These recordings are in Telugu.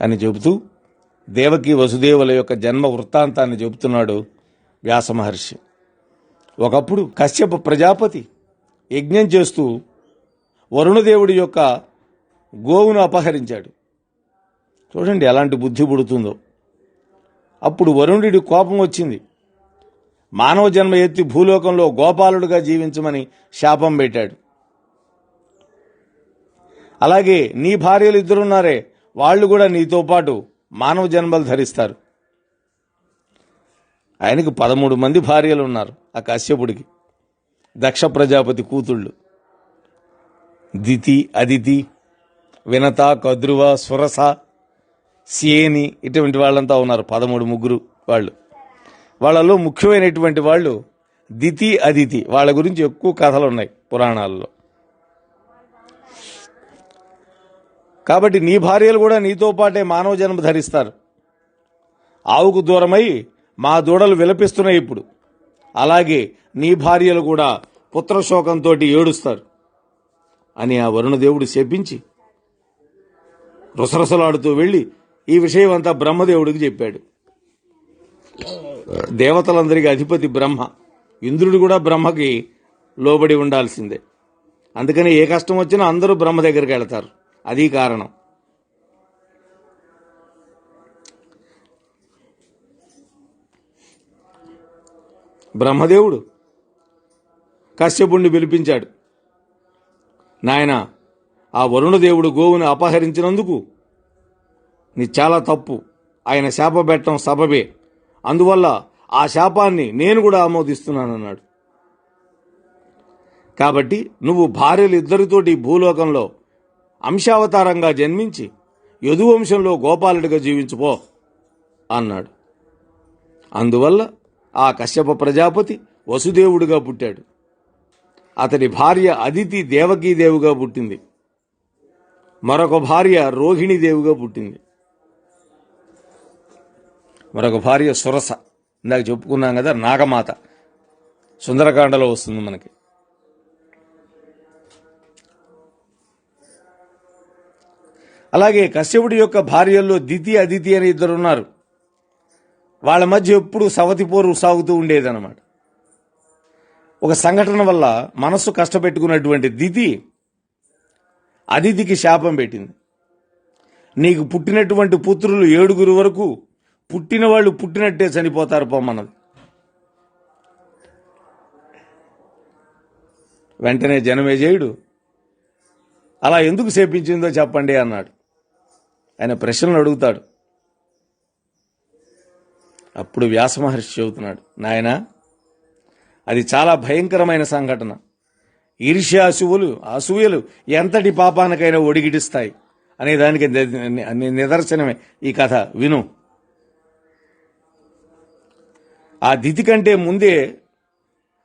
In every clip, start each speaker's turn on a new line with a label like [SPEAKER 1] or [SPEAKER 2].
[SPEAKER 1] అని చెబుతూ దేవకి వసుదేవుల యొక్క జన్మ వృత్తాంతాన్ని చెబుతున్నాడు వ్యాస మహర్షి. ఒకప్పుడు కశ్యప ప్రజాపతి యజ్ఞం చేస్తూ వరుణదేవుడి యొక్క గోవును అపహరించాడు. చూడండి ఎలాంటి బుద్ధి పుడుతుందో. అప్పుడు వరుణుడి కోపం వచ్చింది. మానవ జన్మ ఎత్తి భూలోకంలో గోపాలుడుగా జీవించమని శాపం పెట్టాడు. అలాగే నీ భార్యలు ఇద్దరున్నారే వాళ్ళు కూడా నీతో పాటు మానవ జన్మలు ధరిస్తారు. ఆయనకు పదమూడు మంది భార్యలు ఉన్నారు ఆ కశ్యపుడికి. దక్ష ప్రజాపతి కూతుళ్ళు. దితి అదితి వినత కద్రువ సురస సియేని ఇటువంటి వాళ్ళంతా ఉన్నారు. పదమూడు ముగ్గురు వాళ్ళు. వాళ్ళలో ముఖ్యమైనటువంటి వాళ్ళు దితి అదితి. వాళ్ళ గురించి ఎక్కువ కథలు ఉన్నాయి పురాణాల్లో. కాబట్టి నీ భార్యలు కూడా నీతో పాటే మానవ జన్మ ధరిస్తారు. ఆవుకు దూరమై మా దూడలు విలపిస్తున్నాయి ఇప్పుడు. అలాగే నీ భార్యలు కూడా పుత్రశోకంతో ఏడుస్తారు. అని ఆ వరుణదేవుడు శపించి రుసరసలాడుతూ వెళ్ళి ఈ విషయం అంతా బ్రహ్మదేవుడికి చెప్పాడు. దేవతలందరికీ అధిపతి బ్రహ్మ. ఇంద్రుడు కూడా బ్రహ్మకి లోబడి ఉండాల్సిందే. అందుకని ఏ కష్టం వచ్చినా అందరూ బ్రహ్మ దగ్గరికి వెళతారు. అది కారణం. బ్రహ్మదేవుడు కశ్యపుణ్ణి పిలిపించాడు. నాయన ఆ వరుణదేవుడు గోవుని అపహరించినందుకు నీ చాలా తప్పు. ఆయన శాప పెట్టడం సబబే. అందువల్ల ఆ శాపాన్ని నేను కూడా ఆమోదిస్తున్నానన్నాడు. కాబట్టి నువ్వు భార్యలు ఇద్దరితోటి భూలోకంలో అంశావతారంగా జన్మించి యదువంశంలో గోపాలుడిగా జీవించుపో అన్నాడు. అందువల్ల ఆ కశ్యప ప్రజాపతి వసుదేవుడిగా పుట్టాడు. అతని భార్య అదితి దేవకీదేవుగా పుట్టింది. మరొక భార్య రోహిణీదేవిగా పుట్టింది. మరొక భార్య సురస. ఇందాక చెప్పుకున్నాం కదా నాగమాత. సుందరకాండలో వస్తుంది మనకి. అలాగే కశ్యపుడి యొక్క భార్యల్లో దితి అదితి అని ఇద్దరు ఉన్నారు. వాళ్ళ మధ్య ఎప్పుడు సవతి పోరు సాగుతూ ఉండేదన్నమాట. ఒక సంఘటన వల్ల మనస్సు కష్టపెట్టుకున్నటువంటి దితి అదితికి శాపం పెట్టింది. నీకు పుట్టినటువంటి పుత్రులు ఏడుగురు వరకు పుట్టిన వాళ్ళు పుట్టినట్టే చనిపోతారు పొమ్మన్నది వెంటనే జనమేజయుడు అలా ఎందుకు శపించిందో చెప్పండి అన్నాడు. ఆయన ప్రశ్నలు అడుగుతాడు. అప్పుడు వ్యాస మహర్షి చెబుతున్నాడు నాయనా అది చాలా భయంకరమైన సంఘటన. ఈర్ష్యాశువులు అసూయలు ఎంతటి పాపానికైనా ఒడిగిడిస్తాయి అనే దానికి నిదర్శనమే ఈ కథ. విను. ఆ దితి కంటే ముందే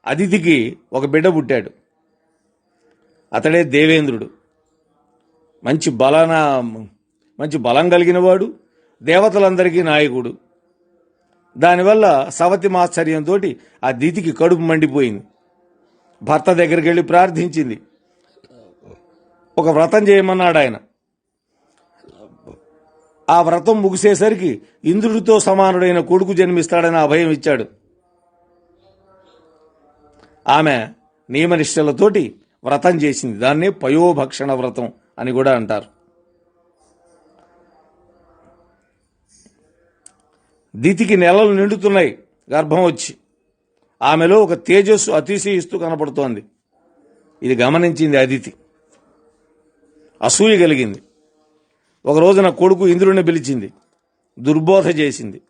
[SPEAKER 1] అదితికి ఒక బిడ్డ పుట్టాడు. అతడే దేవేంద్రుడు. మంచి బలానా మంచి బలం కలిగినవాడు దేవతలందరికీ నాయకుడు. దానివల్ల సవతి మాశ్చర్యంతో ఆ దితికి కడుపు మండిపోయింది. భర్త దగ్గరికి వెళ్ళి ప్రార్థించింది. ఒక వ్రతం చేయమన్నాడు ఆయన. ఆ వ్రతం ముగిసేసరికి ఇంద్రుడితో సమానుడైన కొడుకు జన్మిస్తాడని అభయం ఇచ్చాడు. ఆమె నియమనిష్టలతోటి వ్రతం చేసింది. దాన్నే పయోభక్షణ వ్రతం అని కూడా అంటారు. దితికి నెలలు నిండుతున్నాయి. గర్భం వచ్చి ఆమెలో ఒక తేజస్సు అతిశయిస్తూ కనపడుతోంది. ఇది గమనించింది అదితి. అసూయ కలిగింది. ఒక రోజున కొడుకు ఇంద్రుడిని పిలిచింది. దుర్బోధ చేసింది.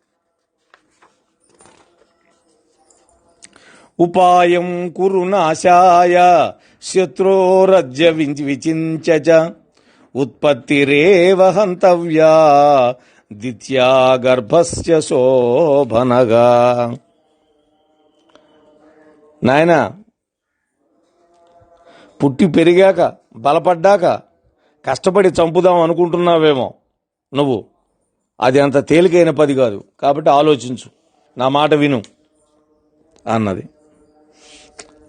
[SPEAKER 1] ఉపాయం కురు నాశాయ శత్రోరజ్య వించి విచించ ఉత్పత్తిరేవ హంతవ్యా దిత్యా గర్భస్య శోభనగా నాయన పుట్టి పెరిగాక బలపడ్డాక కష్టపడి చంపుదాం అనుకుంటున్నావేమో నువ్వు అది అంత తేలికైన పది కాదు కాబట్టి ఆలోచించు నా మాట విను అన్నది.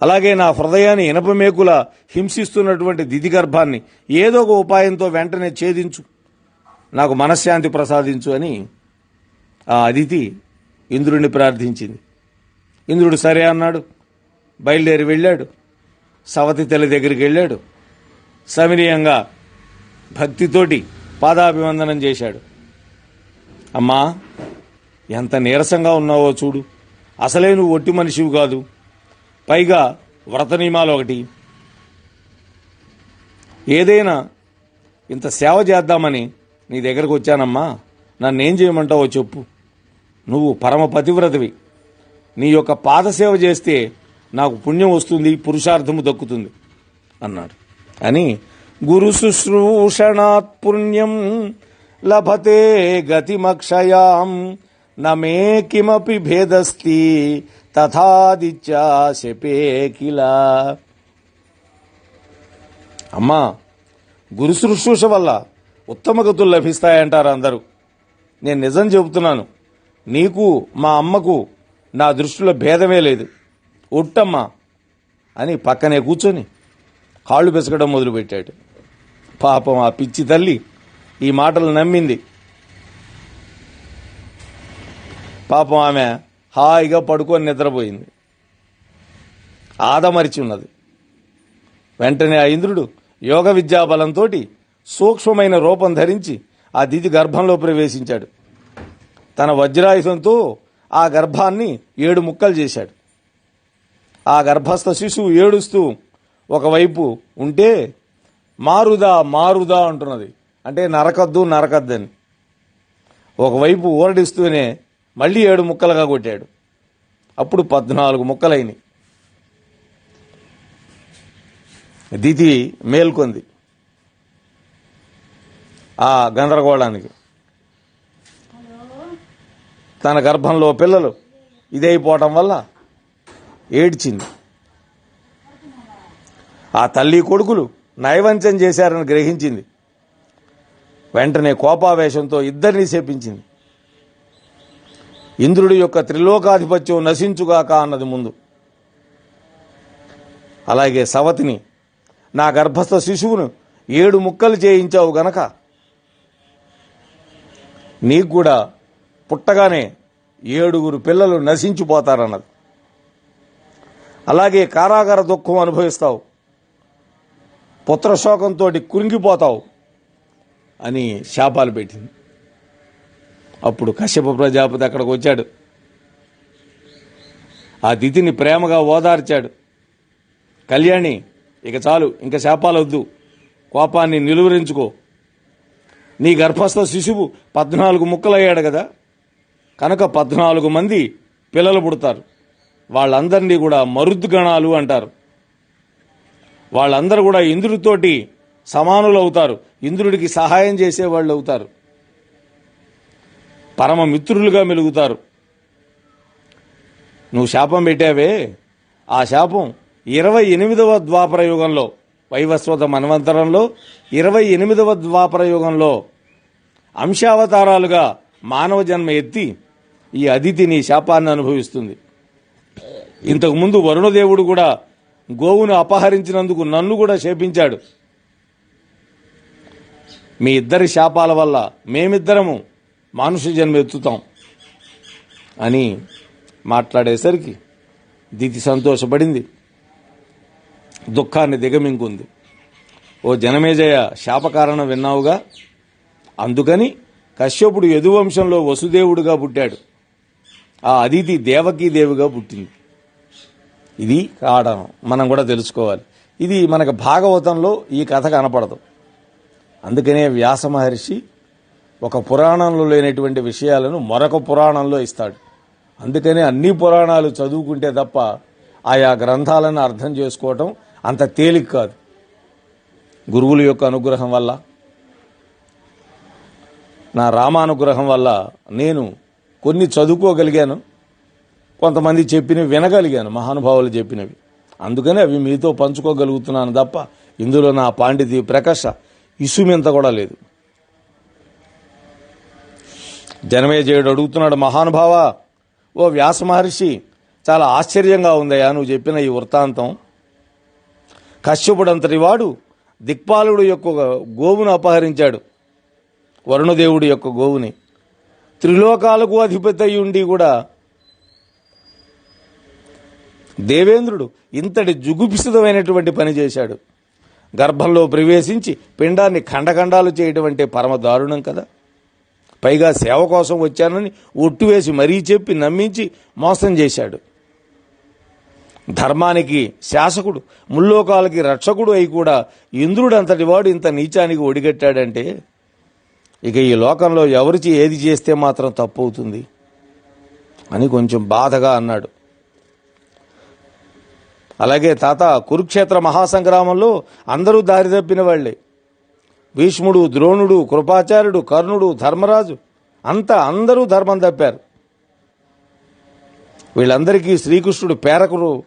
[SPEAKER 1] అలాగే నా హృదయాన్ని ఇనపమేకుల హింసిస్తున్నటువంటి దిది గర్భాన్ని ఏదో ఒక ఉపాయంతో వెంటనే ఛేదించు. నాకు మనశ్శాంతి ప్రసాదించు అని ఆ అదితి ఇంద్రుడిని ప్రార్థించింది. ఇంద్రుడు సరే అన్నాడు. బయలుదేరి వెళ్ళాడు. సవతి తల్లి దగ్గరికి వెళ్ళాడు. సవినీయంగా భక్తితోటి పాదాభివందనం చేశాడు. అమ్మా ఎంత నీరసంగా ఉన్నావో చూడు. అసలే నువ్వు ఒట్టి మనిషివి కాదు. పైగా వ్రత నియమాలు ఒకటి. ఏదైనా ఇంత సేవ చేద్దామని నీ దగ్గరకు వచ్చానమ్మా. నన్నేం చేయమంటావో చెప్పు. నువ్వు పరమ పతివ్రతవి. నీ యొక్క పాదసేవ చేస్తే నాకు పుణ్యం వస్తుంది పురుషార్థము దక్కుతుంది అన్నాడు. అని గురు శుశ్రూషణాత్ పుణ్యం లభతే గతిమక్షయాం నమే కిమపి భేదస్తి తథాదిత్యా శపే కిలా. అమ్మా గురు శుశ్రూష వల్ల ఉత్తమ గతులు లభిస్తాయంటారు అందరూ. నేను నిజం చెబుతున్నాను. నీకు మా అమ్మకు నా దృష్టిలో భేదమే లేదు. ఒట్టమ్మా అని పక్కనే కూర్చొని కాళ్ళు పెసకడం మొదలుపెట్టాడు. పాపం ఆ పిచ్చి తల్లి ఈ మాటలు నమ్మింది. పాపం ఆమె హాయిగా పడుకొని నిద్రపోయింది. ఆదమరిచి ఉన్నది. వెంటనే ఆ ఇంద్రుడు యోగ విద్యాబలంతో సూక్ష్మమైన రూపం ధరించి ఆ దిది గర్భంలో ప్రవేశించాడు. తన వజ్రాయుధంతో ఆ గర్భాన్ని ఏడు ముక్కలు చేశాడు. ఆ గర్భస్థ శిశువు ఏడుస్తూ ఒకవైపు ఉంటే మారుదా మారుదా అంటున్నది. అంటే నరకద్దు నరకద్దని. ఒకవైపు ఊరడిస్తూనే మళ్ళీ ఏడు ముక్కలుగా కొట్టాడు. అప్పుడు పద్నాలుగు ముక్కలైనవి దితి మేల్కొంది. గందరగోళానికి. తన గర్భంలో పిల్లలు ఇదైపోవటం వల్ల ఏడ్చింది. ఆ తల్లి కొడుకులు నైవంచం చేశారని గ్రహించింది. వెంటనే కోపావేశంతో ఇద్దరిని శపించింది. ఇంద్రుడి యొక్క త్రిలోకాధిపత్యం నశించుగాక అన్నది ముందు. అలాగే సవతిని నా గర్భస్థ శిశువును ఏడు ముక్కలు చేయించావు గనక నీకు కూడా పుట్టగానే ఏడుగురు పిల్లలు నశించిపోతారన్నది. అలాగే కారాగార దుఃఖం అనుభవిస్తావు. పుత్రశోకంతో కురింగిపోతావు అని శాపాలు పెట్టింది. అప్పుడు కశ్యప ప్రజాపతి అక్కడికి వచ్చాడు. ఆ దితిని ప్రేమగా ఓదార్చాడు. కళ్యాణి ఇక చాలు ఇంకా శాపాలు వద్దు కోపాన్ని నిలువరించుకో. నీ గర్భస్థ శిశువు పద్నాలుగు ముక్కలయ్యాడు కదా. కనుక పద్నాలుగు మంది పిల్లలు పుడతారు. వాళ్ళందరినీ కూడా మరుద్గణాలు అంటారు. వాళ్ళందరూ కూడా ఇంద్రుడితోటి సమానులు అవుతారు. ఇంద్రుడికి సహాయం చేసేవాళ్ళు అవుతారు. పరమ మిత్రులుగా మెలుగుతారు. నువ్వు శాపం పెట్టావే. ఆ శాపం ఇరవై ఎనిమిదవ ద్వాపర యుగంలో వైవస్వత మన్వంతరంలో ఇరవై ఎనిమిదవ ద్వాపర యుగంలో అంశావతారాలుగా మానవ జన్మ ఎత్తి ఈ అదితిని శాపాన్ని అనుభవిస్తుంది. ఇంతకుముందు వరుణదేవుడు కూడా గోవును అపహరించినందుకు నన్ను కూడా శపించాడు. మీ ఇద్దరి శాపాల వల్ల మేమిద్దరము మానుష జన్మ ఎత్తుతాం అని మాట్లాడేసరికి దితి సంతోషపడింది. దుఃఖాన్ని దిగమింగుంది. ఓ జనమేజయ శాపకారణం విన్నావుగా? అందుకని కశ్యపుడు యదువంశంలో వసుదేవుడుగా పుట్టాడు. ఆ అదితి దేవకీ దేవిగా పుట్టింది. ఇది కారణం మనం కూడా తెలుసుకోవాలి. ఇది మనకు భాగవతంలో ఈ కథ కనపడదు. అందుకనే వ్యాస మహర్షి ఒక పురాణంలో లేనటువంటి విషయాలను మరొక పురాణంలో ఇస్తాడు. అందుకనే అన్ని పురాణాలు చదువుకుంటే తప్ప ఆయా గ్రంథాలను అర్థం చేసుకోవటం అంత తేలిక కాదు. గురువుల యొక్క అనుగ్రహం వల్ల నా రామానుగ్రహం వల్ల నేను కొన్ని చదువుకోగలిగాను కొంతమంది చెప్పినవి వినగలిగాను మహానుభావులు చెప్పినవి. అందుకని అవి మీతో పంచుకోగలుగుతున్నాను తప్ప ఇందులో నా పాండితి ప్రకాశ ఇసుమింత కూడా లేదు. జనమేజయుడు అడుగుతున్నాడు మహానుభావ ఓ వ్యాస మహర్షి చాలా ఆశ్చర్యంగా ఉందయ్యా నువ్వు చెప్పిన ఈ వృత్తాంతం. కశ్యపుడంతటి వాడు దిక్పాలుడు యొక్క గోవును అపహరించాడు. వరుణదేవుడి యొక్క గోవుని. త్రిలోకాలకు అధిపతి అయి ఉండి కూడా దేవేంద్రుడు ఇంతటి జుగుపిసితమైనటువంటి పని చేశాడు. గర్భంలో ప్రవేశించి పిండాన్ని ఖండఖండాలు చేయడం అంటే పరమ దారుణం కదా. పైగా సేవ కోసం వచ్చానని ఒట్టు వేసి మరీ చెప్పి నమ్మించి మోసం చేశాడు. ధర్మానికి శాసకుడు ముల్లోకాలకి రక్షకుడు అయి కూడా ఇంద్రుడు అంతటి వాడు ఇంత నీచానికి ఒడిగట్టాడంటే ఇక ఈ లోకంలో ఎవరిచి ఏది చేస్తే మాత్రం తప్పు అవుతుంది అని కొంచెం బాధగా అన్నాడు. అలాగే తాత కురుక్షేత్ర మహాసంగ్రామంలో అందరూ దారి తప్పిన వాళ్ళే భీష్ముడు ద్రోణుడు కృపాచార్యుడు కర్ణుడు ధర్మరాజు అంతా అందరూ ధర్మం తప్పారు. వీళ్ళందరికీ శ్రీకృష్ణుడు పేరకుడు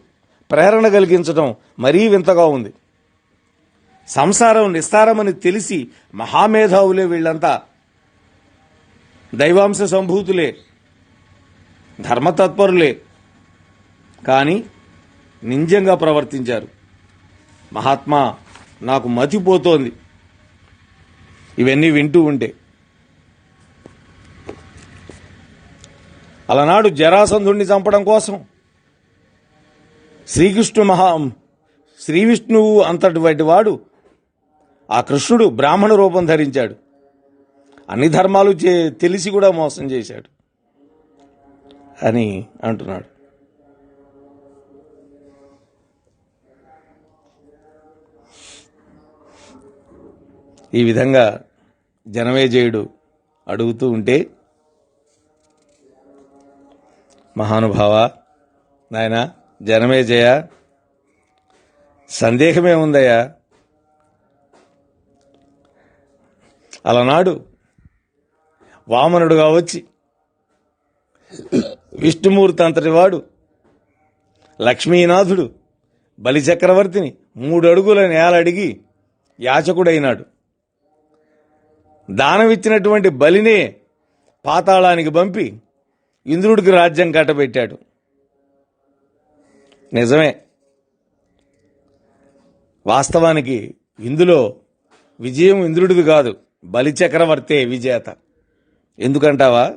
[SPEAKER 1] ప్రేరణ కలిగించడం మరీ వింతగా ఉంది. సంసారం నిస్తారమని తెలిసి మహామేధావులే వీళ్ళంతా. దైవాంశ సంభూతులే. ధర్మతత్పరులే. కానీ నింజంగా ప్రవర్తించారు. మహాత్మా నాకు మతిపోతోంది ఇవన్నీ వింటూ ఉంటే. అలనాడు జరాసంధుణ్ణి చంపడం కోసం శ్రీకృష్ణు మహా శ్రీ విష్ణువు అంతటి వాడు. ఆ కృష్ణుడు బ్రాహ్మణ రూపం ధరించాడు. అన్ని ధర్మాలు చే తెలిసి కూడా మోసం చేశాడు. అని అంటున్నాడు. ఈ విధంగా జనమేజయుడు అడుగుతూ ఉంటే మహానుభావ నాయనా జనమేజయ సందేహమే ఉందయ్యా. అలనాడు వామనుడుగా వచ్చి విష్ణుమూర్తి అంతటి వాడు లక్ష్మీనాథుడు బలిచక్రవర్తిని మూడు అడుగుల నేల అడిగి యాచకుడైనాడు. దానమిచ్చినటువంటి బలినే పాతాళానికి పంపి ఇంద్రుడికి రాజ్యం కట్టబెట్టాడు. నిజమే. వాస్తవానికి ఇందులో విజయం ఇంద్రుడిది కాదు బలిచక్రవర్తే విజేత. ఎందుకంటావా?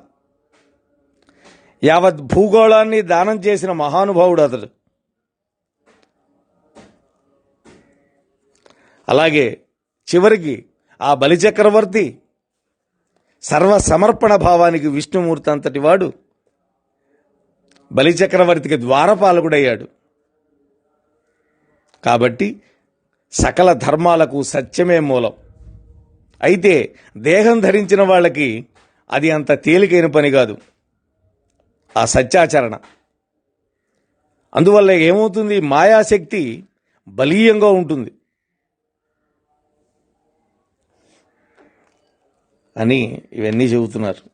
[SPEAKER 1] యావత్ భూగోళాన్ని దానం చేసిన మహానుభావుడు అతడు. అలాగే చివరికి ఆ బలిచక్రవర్తి సర్వ సమర్పణ భావానికి విష్ణుమూర్తి అంతటి వాడు బలిచక్రవర్తికి ద్వారపాలకుడయ్యాడు. కాబట్టి సకల ధర్మాలకు సత్యమే మూలం. అయితే దేహం ధరించిన వాళ్ళకి అది అంత తేలికైన పని కాదు. ఆ సత్యాచరణ. అందువల్ల ఏమవుతుంది? మాయాశక్తి బలీయంగా ఉంటుంది. అని ఇవన్నీ చెబుతున్నారు.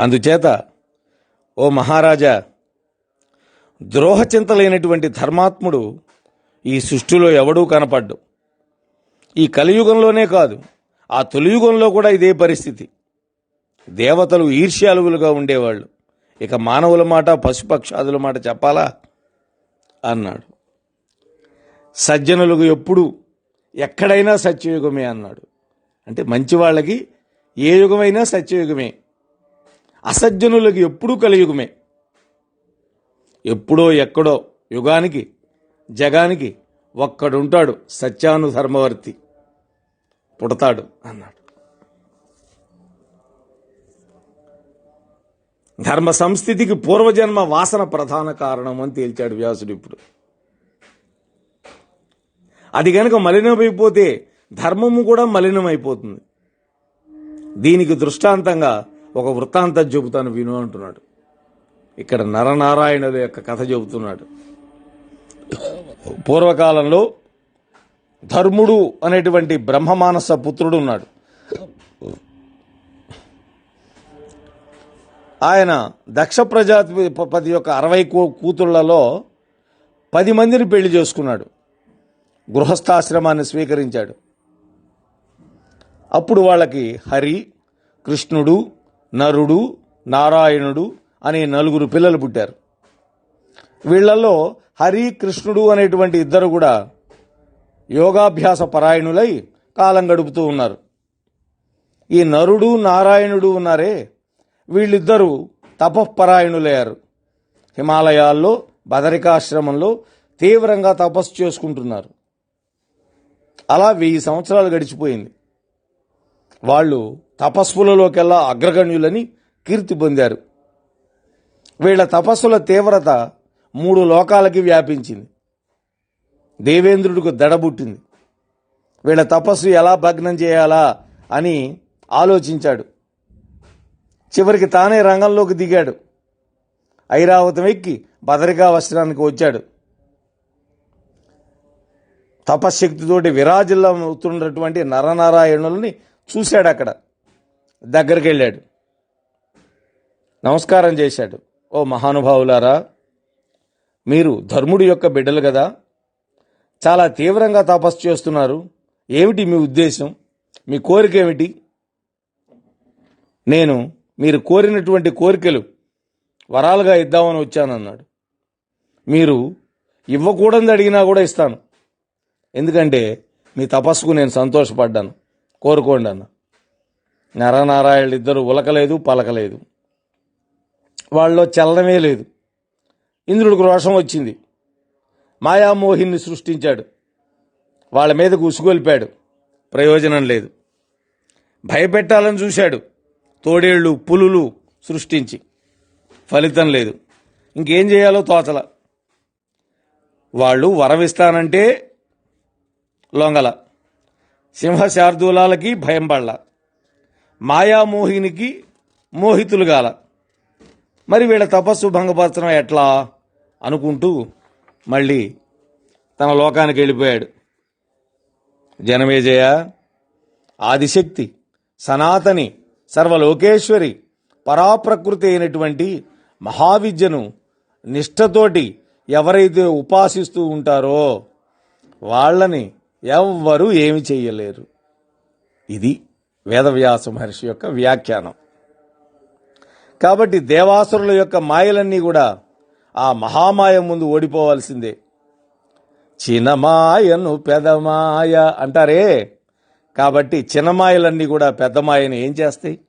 [SPEAKER 1] అందుచేత ఓ మహారాజా ద్రోహచింతలైనటువంటి ధర్మాత్ముడు ఈ సృష్టిలో ఎవడూ కనపడ్డు. ఈ కలియుగంలోనే కాదు ఆ తొలియుగంలో కూడా ఇదే పరిస్థితి. దేవతలు ఈర్ష్యాలువులుగా ఉండేవాళ్ళు. ఇక మానవుల మాట పశుపక్షాదుల మాట చెప్పాలా? అన్నాడు. సజ్జనులకు ఎప్పుడు ఎక్కడైనా సత్యయుగమే అన్నాడు. అంటే మంచి వాళ్ళకి ఏ యుగమైనా సత్యయుగమే. అసజ్జనులకు ఎప్పుడూ కలియుగమే. ఎప్పుడో ఎక్కడో యుగానికి జగానికి ఒక్కడుంటాడు సత్యానుధర్మవర్తి. పుడతాడు అన్నాడు. ధర్మ సంస్థితికి పూర్వజన్మ వాసన ప్రధాన కారణం అని తేల్చాడు వ్యాసుడు ఇప్పుడు. అది కనుక మలినమైపోతే ధర్మము కూడా మలినమైపోతుంది. దీనికి దృష్టాంతంగా ఒక వృత్తాంతం చెబుతాను విను అంటున్నాడు. ఇక్కడ నరనారాయణుడు యొక్క కథ చెబుతున్నాడు. పూర్వకాలంలో ధర్ముడు అనేటువంటి బ్రహ్మమానస పుత్రుడు ఉన్నాడు. ఆయన దక్ష ప్రజాపతి యొక్క అరవై కూ- కూతుళ్ళలో పది మందిని పెళ్ళి చేసుకున్నాడు. గృహస్థాశ్రమాన్ని స్వీకరించాడు. అప్పుడు వాళ్ళకి హరి కృష్ణుడు నరుడు నారాయణుడు అనే నలుగురు పిల్లలు పుట్టారు. వీళ్ళలో హరి కృష్ణుడు అనేటువంటి ఇద్దరు కూడా యోగాభ్యాస పరాయణులై కాలం గడుపుతూ ఉన్నారు. ఈ నరుడు నారాయణుడు ఉన్నారే వీళ్ళిద్దరూ తపఃపరాయణులయ్యారు. హిమాలయాల్లో బదరికాశ్రమంలో తీవ్రంగా తపస్సు చేసుకుంటున్నారు. అలా వెయ్యి సంవత్సరాలు గడిచిపోయింది. వాళ్ళు తపస్సులలోకెల్లా అగ్రగణ్యులని కీర్తి పొందారు. వీళ్ళ తపస్సుల తీవ్రత మూడు లోకాలకి వ్యాపించింది. దేవేంద్రుడికి దడబుట్టింది. వీళ్ళ తపస్సు ఎలా భగ్నం చేయాలా అని ఆలోచించాడు. చివరికి తానే రంగంలోకి దిగాడు. ఐరావతం ఎక్కి భద్రికా వస్త్రానికి వచ్చాడు. తపశ్శక్తితోటి విరాజిల్లవుతున్నటువంటి నరనారాయణుల్ని చూశాడు అక్కడ దగ్గరికి వెళ్ళాడు నమస్కారం చేశాడు. ఓ మహానుభావులారా మీరు ధర్ముడి యొక్క బిడ్డలు కదా? చాలా తీవ్రంగా తపస్సు చేస్తున్నారు. ఏమిటి మీ ఉద్దేశం? మీ కోరిక ఏమిటి నేను మీరు కోరినటువంటి కోరికలు వరాలుగా ఇద్దామని వచ్చానన్నాడు. మీరు ఇవ్వకూడదు అడిగినా కూడా ఇస్తాను. ఎందుకంటే మీ తపస్సుకు నేను సంతోషపడ్డాను. కోరుకోండి అన్నా. నరనారాయణులు ఇద్దరు ఉలకలేదు పలకలేదు. వాళ్ళలో చలనమే లేదు. ఇంద్రుడికి రోషం వచ్చింది. మాయామోహిని సృష్టించాడు. వాళ్ళ మీదకు ఉసుగొలిపాడు. ప్రయోజనం లేదు. భయపెట్టాలని చూశాడు. తోడేళ్ళు పులులు సృష్టించి. ఫలితం లేదు. ఇంకేం చేయాలో తోచల. వాళ్ళు వరవిస్తానంటే లొంగల. సింహ శార్దూలాలకి భయం పడల. మాయామోహినికి మోహితులు గాల. మరి వీళ్ళ తపస్సు భంగపరచడం ఎట్లా అనుకుంటూ మళ్ళీ తన లోకానికి వెళ్ళిపోయాడు. జనమేజయ ఆదిశక్తి సనాతని సర్వలోకేశ్వరి పరాప్రకృతి అయినటువంటి మహావిద్యను నిష్ఠతోటి ఎవరైతే ఉపాసిస్తూ ఉంటారో వాళ్ళని ఎవ్వరూ ఏమి చేయలేరు ఇది వేదవ్యాస మహర్షి యొక్క వ్యాఖ్యానం. కాబట్టి దేవాసురుల యొక్క మాయలన్నీ కూడా ఆ మహామాయ ముందు ఓడిపోవాల్సిందే. చిన్నమాయను పెదమాయ అంటారే. కాబట్టి చిన్నమాయలన్నీ కూడా పెద్దమాయను ఏం చేస్తాయి?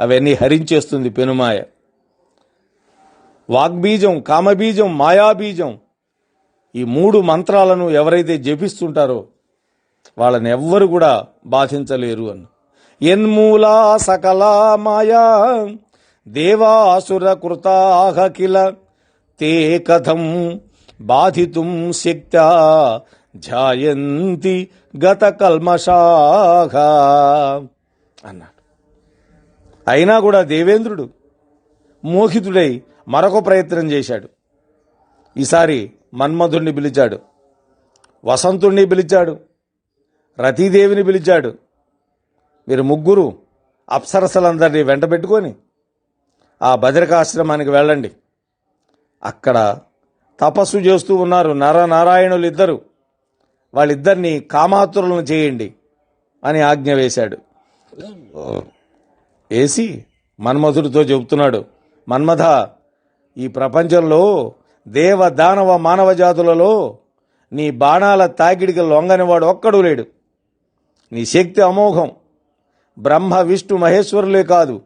[SPEAKER 1] అవన్నీ హరించేస్తుంది పెనుమాయ. వాగ్బీజం కామబీజం మాయాబీజం ఈ మూడు మంత్రాలను ఎవరైతే జపిస్తుంటారో వాళ్ళని ఎవ్వరు కూడా బాధించలేరు అని ఎన్మూలా సకలా మాయా దేవాసుర కృతాహ కిల. తే కథం బాధితుం శక్త ధ్యాయంతి గత కల్మషాహ అన్నాడు. అయినా కూడా దేవేంద్రుడు మోహితుడై మరొక ప్రయత్నం చేశాడు. ఈసారి మన్మధుణ్ణి పిలిచాడు వసంతుణ్ణి పిలిచాడు రతీదేవిని పిలిచాడు వీరు ముగ్గురు అప్సరసలందరినీ వెంట పెట్టుకొని ఆ భద్రకాశ్రమానికి వెళ్ళండి. అక్కడ తపస్సు చేస్తూ ఉన్నారు నరనారాయణులు ఇద్దరు. వాళ్ళిద్దరిని కామాతురులను చేయండి అని ఆజ్ఞ వేశాడు. వేసి మన్మధుడితో చెబుతున్నాడు మన్మథ ఈ ప్రపంచంలో దేవ దానవ మానవ జాతులలో నీ బాణాల తాకిడికి లొంగనివాడు ఒక్కడూ లేడు. నీ శక్తి అమోఘం. బ్రహ్మ విష్ణు మహేశ్వరులే కాదు.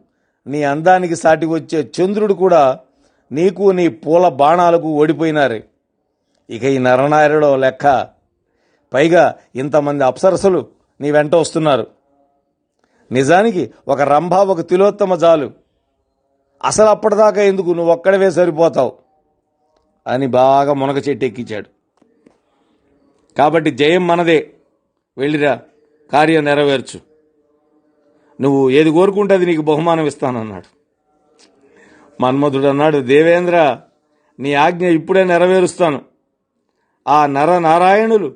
[SPEAKER 1] నీ అందానికి సాటి వచ్చే చంద్రుడు కూడా నీకు నీ పూల బాణాలకు ఓడిపోయినారే. ఇక ఈ నరనారుడో లెక్క. పైగా ఇంతమంది అప్సరసలు నీ వెంట వస్తున్నారు. నిజానికి ఒక రంభ ఒక తిలోత్తమ జాలు. అసలు అప్పటిదాకా ఎందుకు నువ్వు ఒక్కడవే సరిపోతావు? అని బాగా మునగ చెట్టు ఎక్కించాడు. కాబట్టి జయం మనదే. వెళ్ళిరా. కార్యం నెరవేర్చు. నువ్వు ఏది కోరుకుంటే అది నీకు బహుమానం ఇస్తానన్నాడు. మన్మధుడు అన్నాడు దేవేంద్ర నీ ఆజ్ఞ ఇప్పుడే నెరవేరుస్తాను. ఆ నర నారాయణులు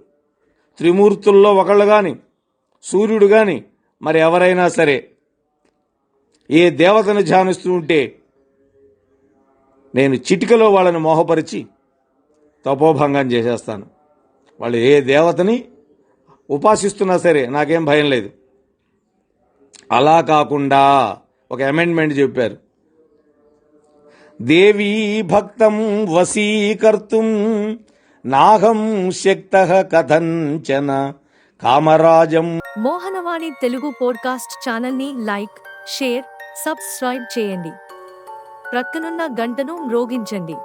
[SPEAKER 1] త్రిమూర్తుల్లో ఒకళ్ళు కానీ సూర్యుడు కానీ మరి ఎవరైనా సరే ఏ దేవతను ధ్యానిస్తూ ఉంటే నేను చిటికలో వాళ్ళని మోహపరిచి తపోభంగం చేసేస్తాను. వాళ్ళు ఏ దేవతని ఉపాసిస్తున్నా సరే నాకేం భయం లేదు. అలా కాకుండా ఒక అమెండ్మెంట్ చెప్పారు. దేవీ భక్తం వశీకర్తుం నాహం శక్త కథంచన కామరాజం.
[SPEAKER 2] మోహనవాణి తెలుగు పోడ్కాస్ట్ ఛానల్ని లైక్ షేర్ సబ్స్క్రైబ్ చేయండి. ప్రక్కనున్న గంటను మ్రోగించండి.